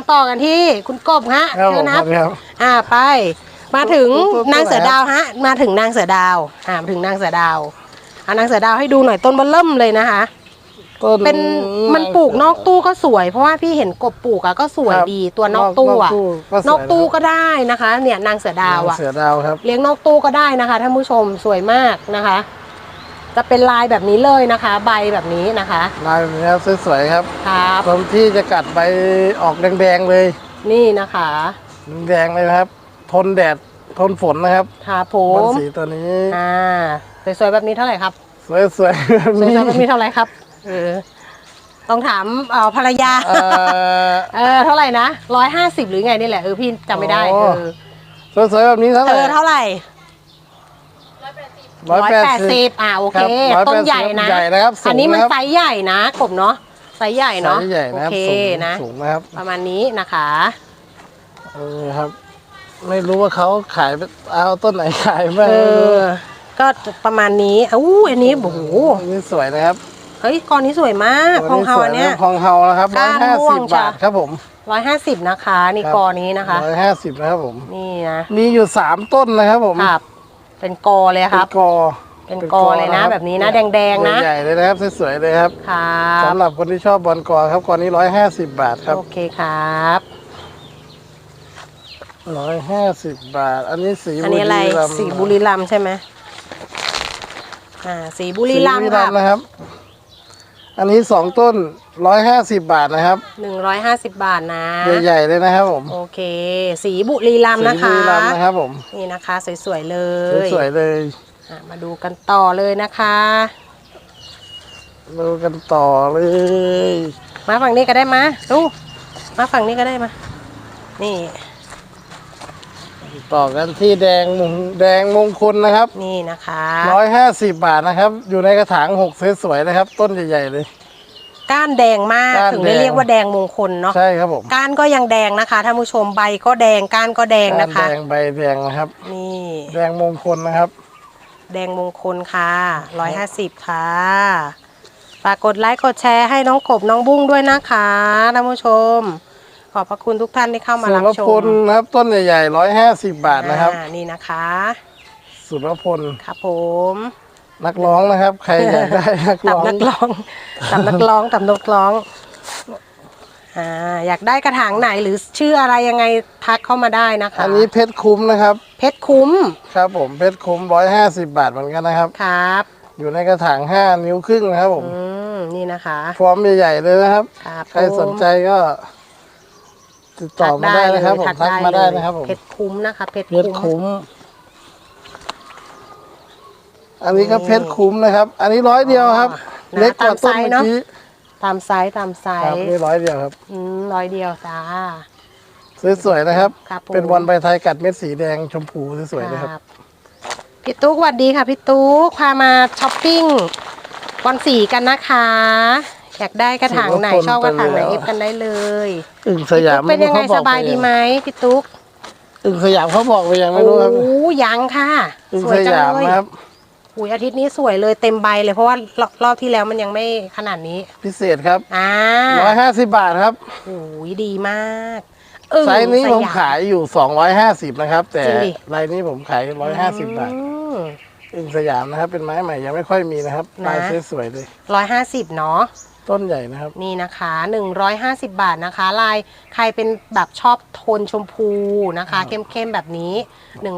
มาต่อกันที่คุณกบฮะครับผเชิญมนะครับครับ อ่าไป มาถึงตัวตัวนางเสือดาวฮะ มาถึงนางเสือดาวอ่ามาถึงนางเสือดาวเอานางเสือดาวให้ดูหน่อยต้นเบอลเริ่มเลยนะคะต้นเป็นมันปลูกนอกตู้ก็สวย เพราะว่าพี่เห็นกบปลูกอะก็สวยครับดีตัวนอกตู้อะก็สวยนอกตู้ะคก็ได้นะคะ เนี่ยนางเสือรับดาวอะเสือดาวครับ เลี้ยงนอกตู้ก็ได้นะคะท่านผู้ชมสวยมากนะคะ จะเป็นลายแบบนี้เลยนะคะ ใบแบบนี้นะคะลายแบบนี้ครับสวยๆครับครับตรงที่จะกัดใบออกแดงๆเลย นี่นะคะแดงเลยนะครับ ทนแดดทนฝนนะครับครับผบอลมสีตัวนี้อ่าสวยๆแบบนี้เท่าไหร่ครับ สวยๆแบบสวยนี้ๆแบบนี้เท่าไหร่ครับเออต้องถามเอ่อภรรยาเอ่อเออเท่าไหร่นะร้อยห้าสิบหรือไงนี่แหละเออพี่จำไม่ได้โอ้เออสวยๆแบบนี้เท่าไหเอร่อเท่าไหร่ ร้อยร้อยแปดแปดสิสิบบอ่าโอเค ครับต้นใหญ่นะ ใหญ่นะครับสูงอันนี้มันนะครับ ไซส์ใหญ่นะกบเนาะไซส์ใหญ่เนาะไซส์ใหญ่โอนะครับเคสูงนะ สูงนะครับประมาณนี้นะคะ เออครับ ไม่รู้ว่าเขาขายเอาต้นไหนขายบ้างเออ ก็ประมาณนี้อู้อันนี้โอ้โหอันนี้สวยนะครับเฮ้ยกอนนี้สวยมากพองเฮาอันเนี้ยพองเฮานะครับร้ก้าอยนห้าม่วสิงบจ้ะ บาทครับผม ร้อยห้าสิบนะคะ นี่ครับ กอนี้นะคะ ร้อยห้าสิบนะครับผม นี่นะ มีอยู่สามต้นนะครับผม ครับ เป็นกอเลยครับ เป็นกอเป็นกอเลยนะ แบบนี้นะแดงๆนะ ใหญ่ๆเลยนะครับสวยๆเลยครับครับสำหรับคนที่ชอบบอลกอครับกอนี้ร้อยห้าสิบบาทครับโอเคครับร้อยห้าสิบบาท อันนี้สีอันนี้อะไรรัมย์สีบุรีรัมย์ใช่ไหมอ่าสีบุรีรัมย์สีครับนะครับ อันนี้สองต้นร้อยห้าสิบบาทนะครับหนึ่งร้อยห้าสิบบาทนะ ใหญ่ๆเลยนะครับผมโอเค สีบุรีรัมย์นะสีบุคะรีรัมย์นะครับผมนี่นะคะสวยๆเลยสวยๆเลยอะมาดูกันต่อเลยนะคะ ดูกันต่อเลยมาฝั่งนี้ก็ได้มาดูมาฝั่งนี้ก็ได้มา นี่ ต่อกันที่แดงมงแดงมงคลนะครับนี่นะคะร้อยห้าสิบบาทนะครับ อยู่ในกระถางหกสวยๆนะครับ ต้นใหญ่ๆเลย ก้านแดงมากก้านถึงได้แดง เรียกว่าแดงมงคลเนาะใช่ครับผมก้านก็ยังแดงนะคะท่านผู้ชมใบก็แดงก้านก็แดงนะคะ แดงใบแดงนะครับ นี่ แดงมงคลนะครับ แดงมงคลค่ะร้อยห้าสิบค่ะฝากกดไลค์กดแชร์ให้น้องกบน้องบุ้งด้วยนะคะท่านผู้ชม ขอบพระคุณทุกท่านที่เข้ามาสุรับรชพมลนะครับต้นใหญ่ๆร้อยห้าสิบบาทนะครับ อ่านี่นะคะ สุรพลครับผมนักร้องนะครับ ใครอยากได้นักตับร้องนักร้องตับนักร้องตับนักร้องอ่าอยากได้กระถางไหนหรือชื่ออะไรยังไงทักเข้ามาได้นะคะ อันนี้เพชรคุ้มนะครับ เพชรคุ้มครับผมเพชรคุ้มร้อยห้าสิบบาทเหมือนกันนะครับ ครับ อยู่ในกระถางห้านิ้วครึ่งนะครับผมอืมนี่นะคะ ฟอร์มใหญ่ๆเลยนะครับ ครับใครสนใจก็ ติดต่อมาได้นะครับผมทักทักได้มาได้เลยนะครับผมเพชรคุ้มนะคะเพชรเพชรคุ้ม อันนี้ก็เพชรคุ้มนะครับ อันนี้ร้อยเดียวครับ เล็กกว่าต้นเมื่อกี้ตามไซส์ตามไซครับส์นี่ร้อยเดียวครับอืมร้อยเดียวจ้าสวยๆนะครับครับผมเป็นบอลใบไทยกัดเม็ดสีแดงชมพูสวยๆนะครับครับ พี่ตุ๊กสวัสดีค่ะพี่ตุ๊กพามาช้อปปิ้งบอลสีกันนะคะ อยากได้กระถางไหนถือว่าชอบกระถางไหนคนไปแล้วเอฟกันได้เลยอึ่งสยามพี่ตุ๊กเป็นยังไงม่รู้สเขอบายดีปไหมพี่ตุ๊กอึ่งสยามเขาบอกไปยังไม่รู้ครับโอ้ยังค่ะอึ่งสวสยจังยามเลยนะครับอุยอาทิตย์นี้สวยเลยเต็มใบเลยเพราะว่ารอบรอบที่แล้วมันยังไม่ขนาดนี้ พิเศษครับอ่าร้อยห้าสิบบาทครับโอ้ยดีมากอึ่งไซส์นี้ผมสขายอยู่สองร้อยห้าสิบนะครับ แต่จริงดิรายนี้ผมขายร้อยห้าสิบบาทอึ่งสยามนะครับ เป็นไม้ใหม่ยังไม่ค่อยมีนะครับนะลายสวยๆเลยร้อยห้าสิบเนาะ ต้นใหญ่นะครับ นี่นะคะ 150 บาทนะคะ ลายใครเป็นแบบชอบโทนชมพูนะคะ เข้มๆแบบนี้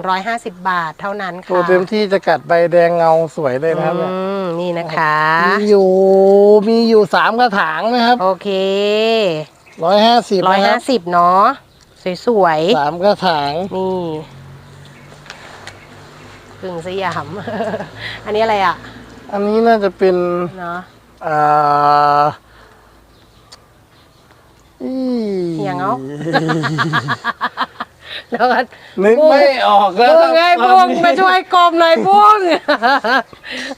150 บาทเท่านั้นตัวค่ะเต็มที่จะกัดใบแดงเงาสวยเลยนะครับเนี่ยอืมนี่นะคะ มีอยู่มีอยู่สามกระถางนะครับ โอเคร้อยห้าสิบนะครับ150เนาะสวยสามกระถางๆนี่กึ่งสยาม อันนี้อะไรอะ อันนี้น่าจะเป็นเนาะ อ่าอีเหี่ยงเอาแล้วก็นึกไม่ออกแล้วบุ้งไงบุ้งมาช่วยกลมหน่อยบุ้ง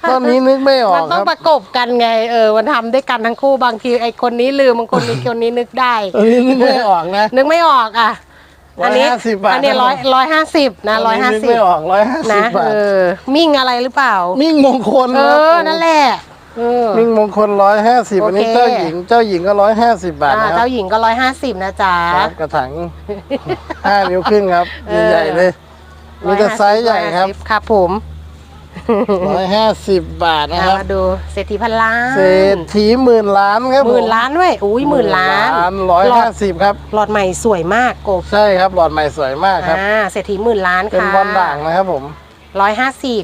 ตอนนี้นึกไม่ออมักนคต้องรับประกบกันไงเออมันทำด้วยกันทั้งคู่บางทีไอ้คนนี้ลืมบางคนนี้คนนี้นึกได้ตอนนี้นึกไม่ออกนะนึกไม่ออกอะอันี้150บาทอันนี้ร้อยร้อยห้าสิบนะร้อยห้านึกสิบไม่ออกร้อยห้าสิบนะบาทเออมิ่งอะไรหรือเปล่า มิ่งมงคลเอครับอผมนั่นแหละ เออ มิ่งมงคลร้อยห้าสิบโอเค อันนี้เจ้าหญิง เจ้าหญิงก็ร้อยห้าสิบบาทอ่านะครัเจ้าบหญิงก็ร้อยห้าสิบนะจ๊ะ ครับกระถาง ห้านิ้วครึ่งครับเออ ใหญ่ๆเลยมีแต่ไซส์ใหญ่ครับ150ครับผมร้อยห้าสิบบาทนะอะครับ มาดูเศรษฐีพันล้านเศรษฐีหมื่นล้านครับหมื่นล้านด้วยอุ้ยหมื่นล้านร้อยหลอห้าดสิบครับ หลอดใหม่สวยมากกบใช่ครับหลอดใหม่สวยมากครับ อ่าเศรษฐีหมื่นล้านเป็นค่ะบอลด่างนะครับผม ร้อยห้าสิบ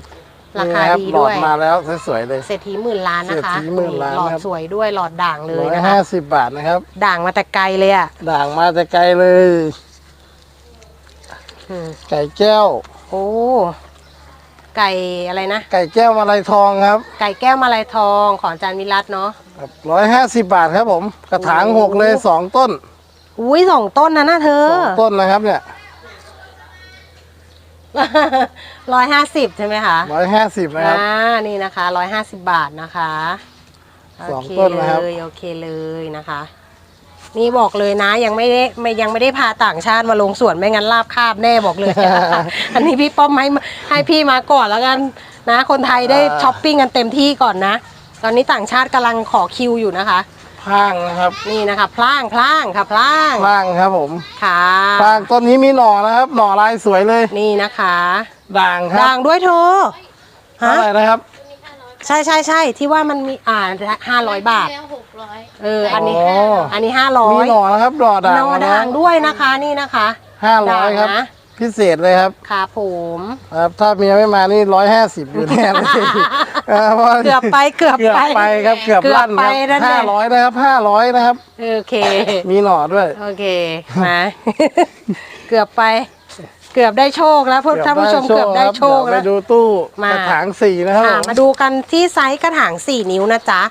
ราคานี่นะบดีหลอด้ดวย มาแล้วสวยๆเลย เศรษฐีหมื่นล้านนะคะเศรษฐีหมื่นล้านหลอดครับ สวยด้วยหลอดด่างเลยร้อยนะคะห้าสิบบาทนะครับ ด่างมาแต่ไกลเลยอะด่างมาแต่ไกลเลย อืมไก่แก้ว โอ้ไก่อะไรนะ ไก่แก้วมาลายทองครับไก่แก้วมาลายทองของอาจารย์วิรัตเนาะ ร้อยห้าสิบบาทครับผม กระถางโอ้หกเลยสองต้นอุ้ยสองต้นนะน่าเธอ สองต้นนะครับเนี่ย ร้อยห้าสิบใช่ไหมคะร้อยห้าสิบนะครับอ่านี่นะคะร้อยห้าสิบบาทนะคะสองโเคต้นนะครับเลยโอเคเลยนะคะ นี่บอกเลยนะยังไม่ได้ไม่ยังไม่ได้พาต่างชาติมาลงสวนไม่งั้นลาบคาบแน่บอกเลย อันนี้พี่ป้อมให้มาให้พี่มาก่อนแล้วกันนะ คนไทยได้ช้อปปิ้งกันเต็มที่ก่อนนะ ตอนนี้ต่างชาติกำลังขอคิวอยู่นะคะ พลางนะครับนี่นะคะพล่างพล่างค่ะพล่างพลางครับผมค่ะพลางต้นนี้มีหน่อนะครับ หน่อลายสวยเลย นี่นะคะด่างครัด่าบงด้วยเธอฮะเท่าไหร่นะครับ ใช่ใช่ใช่ที่ว่ามันมีอ่าห้าร้อยบาทแล้วหกร้อยเอออันนี้อ๋ออันนี้ห้าร้อมียหน่อนะครับหน่อด่างนอด่างด้วยนะคะนี่นะคะห้าร้อยครับ ด่างนะ พิเศษเลยครับค่ะผมครับ ถ้าเมียไม่มานี่ร้อยห้าสิบอยู่แน่เลยเออเพราะว่าเกือบไปเกือบเกือบไปไปครับเกือบเกือบลั่นไปครับนั่นแหห้าละร้อยนะครับห้าร้อยนะครับ โอเค มีหน่อด้วย โอเคมาเกือบไป เกือบได้โชคแล้วพวกท่านผู้ชมเกือบได้โชคเดี๋ยวแล้วไปดูตู้มากระถางสี่นะครับค่ะผมมาดูกันที่ไซส์กระถาง4นิ้วนะจ๊ะ